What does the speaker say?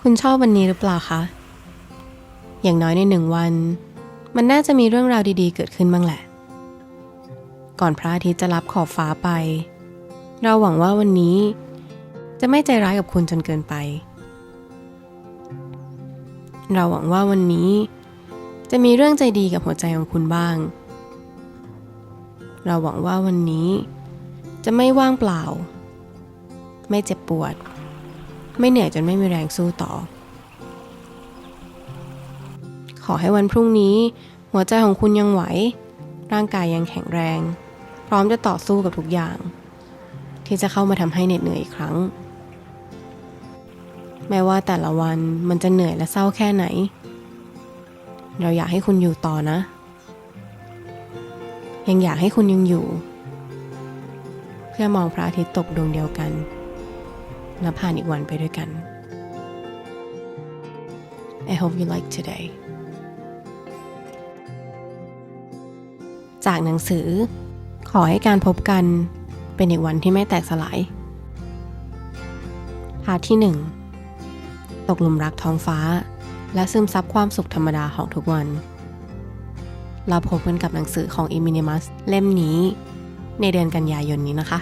คุณชอบวันนี้หรือเปล่าคะ อย่างน้อยในหนึ่งวัน มันน่าจะมีเรื่องราวดีๆ เกิดขึ้นบ้างแหละ ก่อนพระอาทิตย์จะรับขอบฟ้าไป เราหวังว่าวันนี้ จะไม่ใจร้ายกับคุณจนเกินไป เราหวังว่าวันนี้ จะมีเรื่องใจดีกับหัวใจของคุณบ้าง เราหวังว่าวันนี้ จะไม่ว่างเปล่า ไม่เจ็บปวด ไม่เหนื่อยจนไม่มีแรงสู้ต่อ ขอให้วันพรุ่งนี้ หัวใจของคุณยังไหว ร่างกายยังแข็งแรง พร้อมจะต่อสู้กับทุกอย่าง ที่จะเข้ามาทำให้เหน็ดเหนื่อยอีกครั้ง แม้ว่าแต่ละวันมันจะเหนื่อยและเศร้าแค่ไหน เราอยากให้คุณอยู่ต่อนะ ยังอยากให้คุณยังอยู่ เพื่อมองพระอาทิตย์ตกดวงเดียวกัน และผ่านอีกวันไปด้วยกัน I hope you like today จากหนังสือ ขอให้การพบกันเป็นอีกวันที่ไม่แตกสลายพาที่หนึ่งตกหลุมรักท้องฟ้า และซึมซับความสุขธรรมดาของทุกวัน เราพบกันกับหนังสือของ e m i n i m u s เล่มนี้ในเดือนกันยายนนี้นะคะ